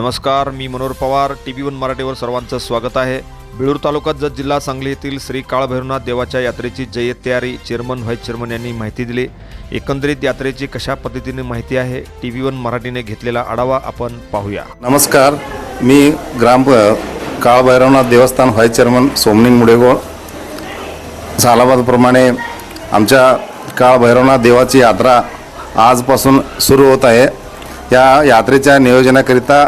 नमस्कार मी Manohar Pawar T V one मराठीवर सर्वांचं स्वागत आहे. बिळूर तालुक्यात जत जिल्हा सांगली येथील श्री काळभैरवनाथ देवाच्या यात्रेची जय्यत तयारी चेअरमन व्हाईस चेअरमन यांनी माहिती दिली. एकंदरीत यात्रेची कशा पद्धतीने माहिती आहे टी व्ही वन मराठीने घेतलेला आढावा आपण पाहूया. नमस्कार मी ग्राम काळभैरवनाथ देवस्थान व्हाईस चेअरमन सोमनिंग मुडेगोळ. सालाबादप्रमाणे आमच्या काळभैरवनाथ देवाची यात्रा आजपासून सुरू होत आहे. या यात्रेच्या नियोजनाकरिता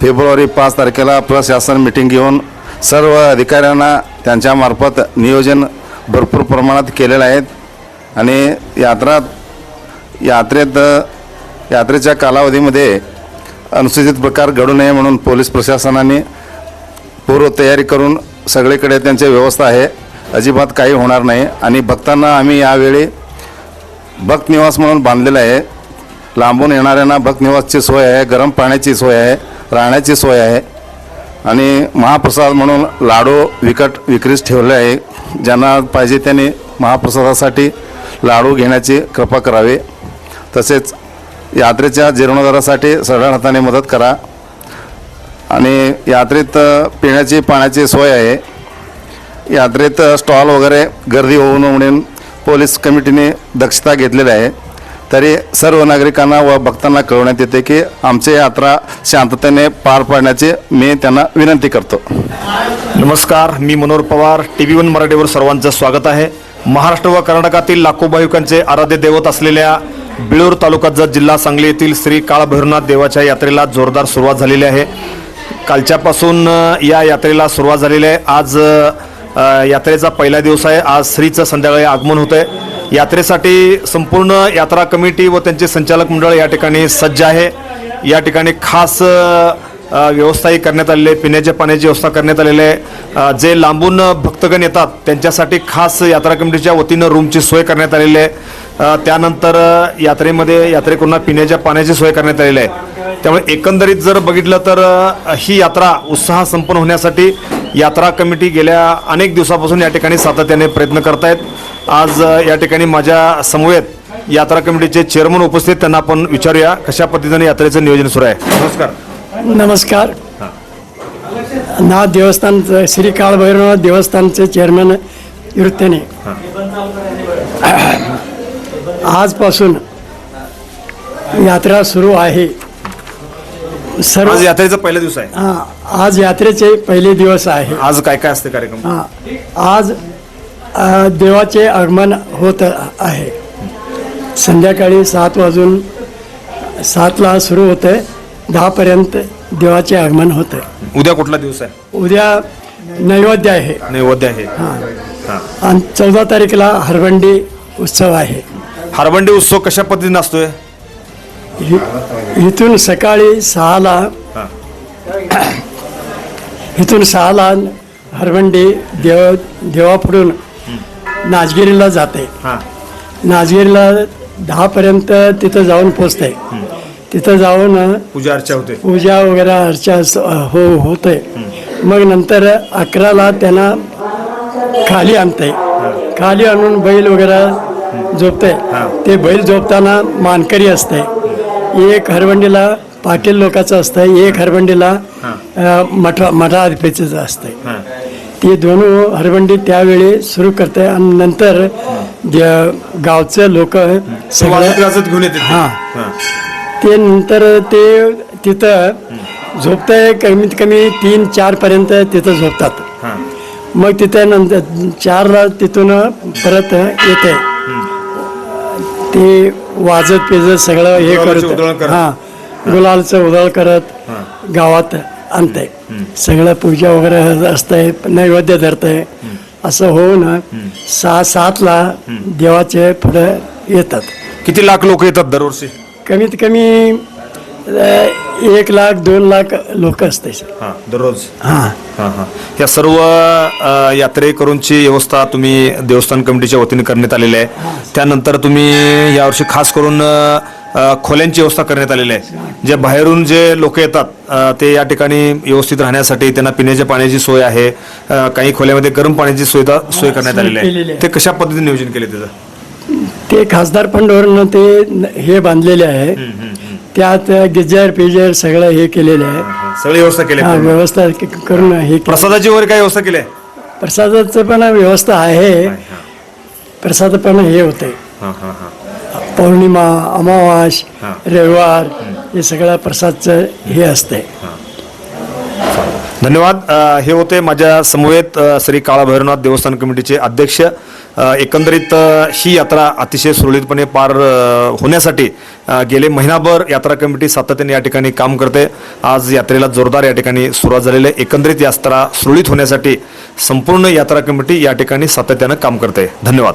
फेब्रुवारी पाच तारखेला प्रशासन मिटिंग घेऊन सर्व अधिकाऱ्यांना त्यांच्यामार्फत नियोजन भरपूर प्रमाणात केलेलं आहे. आणि यात्रा यात्रेत यात्रेच्या कालावधीमध्ये अनुसूचित प्रकार घडू नये म्हणून पोलीस प्रशासनाने पूर्वतयारी करून सगळीकडे त्यांची व्यवस्था आहे. अजिबात काही होणार नाही. आणि भक्तांना आम्ही यावेळी भक्त निवास म्हणून बांधलेलं आहे. लांबून येणाऱ्यांना भक्तनिवासची सोय आहे गरम पाण्याची सोय आहे राहण्याची सोय आहे. आणि महाप्रसाद म्हणून लाडू विकट विक्रीस ठेवले आहे. ज्यांना पाहिजे त्यांनी महाप्रसादासाठी लाडू घेण्याची कृपा करावी. तसेच यात्रेच्या जीर्णोद्धारासाठी सरळ हाताने मदत करा. आणि यात्रेत पिण्याची पाण्याची सोय आहे. यात्रेत स्टॉल वगैरे गर्दी होऊ नये म्हणून पोलीस कमिटीने दक्षता घेतलेली आहे. तरी सर्व नागरिकांना व भक्तांना कळवण्यात येते की आमची यात्रा शांततेने पार पाडण्याची मी त्यांना विनंती करतो. नमस्कार मी Manohar Pawar T V one मराठीवर सर्वांचं स्वागत आहे. महाराष्ट्र व कर्नाटकातील लाखो भाविकांचे आराध्य दैवत असलेल्या बिळूर तालुक्याचा जिल्हा सांगली येथील श्री काळभैरवनाथ देवाच्या यात्रेला जोरदार सुरुवात झालेली आहे. कालच्यापासून या यात्रेला सुरुवात झालेली आहे. आज यात्रेचा पहिला दिवस आहे. आज श्रीचं संध्याकाळी आगमन होतं आहे यात्रेसाठी संपूर्ण यात्रा कमिटी व त्यांचे संचालक मंडळ या ठिकाणी सज्ज आहे. या ठिकाणी खास व्यवस्थाही करण्यात आलेली आहे. पिण्याच्या पाण्याची व्यवस्था करण्यात आलेली आहे. जे लांबून भक्तगण येतात त्यांच्यासाठी खास यात्रा कमिटीच्या वतीनं रूमची सोय करण्यात आलेली आहे. त्यानंतर यात्रेमध्ये यात्रेकरूंना पिण्याच्या पाण्याची सोय करण्यात आलेली आहे. त्यामुळे एकंदरीत जर बघितलं तर ही यात्रा उत्साह संपन्न होण्यासाठी यात्रा कमिटी गेल्या अनेक दिवसापासून या ठिकाणी सातत्याने प्रयत्न करत आहेत आज या ठिकाणी माझ्या समवेत यात्रा कमिटीचे चेअरमन उपस्थित त्यांना आपण विचारूया कशा पद्धतीने यात्रेचं नियोजन सुरू आहे. नमस्कार. नमस्कार. नाथ देवस्थान श्री काळभैरवनाथ देवस्थानचे चेअरमन वृत्तीने आजपासून यात्रा सुरू आहे. सर्व आज यात्रेचा पहिला दिवस आहे. हा, आज यात्रेचे पहिले दिवस आहे. आज काय काय असते कार्यक्रम? हा, आज देवाचे आगमन होत आहे. संध्याकाळी सात वाजून सातला सुरू होतं दहापर्यंत देवाचे आगमन होतं उद्या कुठला दिवस आहे? उद्या नैवेद्य आहे. नैवेद्य आहे. हा. आणि चौदा तारीखला हरवंडी उत्सव आहे. हरबंडी उत्सव कशा पद्धतीने असतोय? इथून सकाळी सहाला. इथून सहाला हरवंडी देव देवापुढून नाचगिरीला जाते. हा. नाचगिरीला दहापर्यंत तिथं जाऊन पोचते. तिथं जाऊन पूजा अर्चा होते. पूजा वगैरे अर्चा हो होते. मग नंतर अकराला त्यांना खाली आणते. खाली आणून बैल वगैरे झोपते. ते बैल झोपताना मानकरी असते. एक हरवंडीला पाटील लोकांचं असतं एक हरवंडीला मठा मठाधिपतीचं असतं. हा. ती दोन हरवंडी त्यावेळी सुरू करते आणि नंतर गावचे लोक सगळं हा. ते नंतर ते तिथं झोपतंय कमीत कमी तीन चार पर्यंत तिथं झोपतात हा. मग तिथे नंतर चारला तिथून परत येते ते वाजत पेजत सगळं हे करत. हा गुलालचं उधळ करत गावात आणते सगळं पूजा वगैरे असतंय नैवेद्य धरतंय. असं होऊन सहा सातला देवाचे पुढे येतात. किती लाख लोक येतात दरवर्षी? कमीत कमी एक लाख दोन लाख लोक असते हा दररोज? हां. हा हा. या सर्व यात्रेकरूंची व्यवस्था तुम्ही देवस्थान कमिटीच्या वतीने करण्यात आलेली आहे. त्यानंतर तुम्ही यावर्षी खास करून खोल्यांची व्यवस्था करण्यात आलेली आहे. जे बाहेरून जे लोक येतात ते या ठिकाणी व्यवस्थित राहण्यासाठी त्यांना पिण्याच्या पाण्याची सोय आहे काही खोल्यामध्ये गरम पाण्याची सुविधा सोय करण्यात आलेली आहे. ते कशा पद्धतीने नियोजन केले त्याचं? ते खासदार फंडवरनं ते हे बांधलेले आहे. त्यात गिजर पिजर सगळं हे केलेलं आहे. सगळी व्यवस्था केली आहे. व्यवस्था करून हे. प्रसादाची वगैरे काय व्यवस्था केली आहे? प्रसादाचं पण व्यवस्था आहे. प्रसाद पण हे होते हां हां हां. पौर्णिमा अमावास. रविवार हे सगळं प्रसादचं हे असते. धन्यवाद. हे होते माझ्या समवेत श्री काळाभैरवनाथ देवस्थान कमिटीचे अध्यक्ष. एकंदरीत ही यात्रा अतिशय सुरळीतपणे पार होण्यासाठी गेले महिनाभर यात्रा कमिटी सातत्याने या ठिकाणी काम करते. आज यात्रेला जोरदार या ठिकाणी सुरुवात झालेली आहे. एकंदरीत यात्रा सुरळीत होण्यासाठी संपूर्ण यात्रा कमिटी या ठिकाणी सातत्यानं काम करते. धन्यवाद.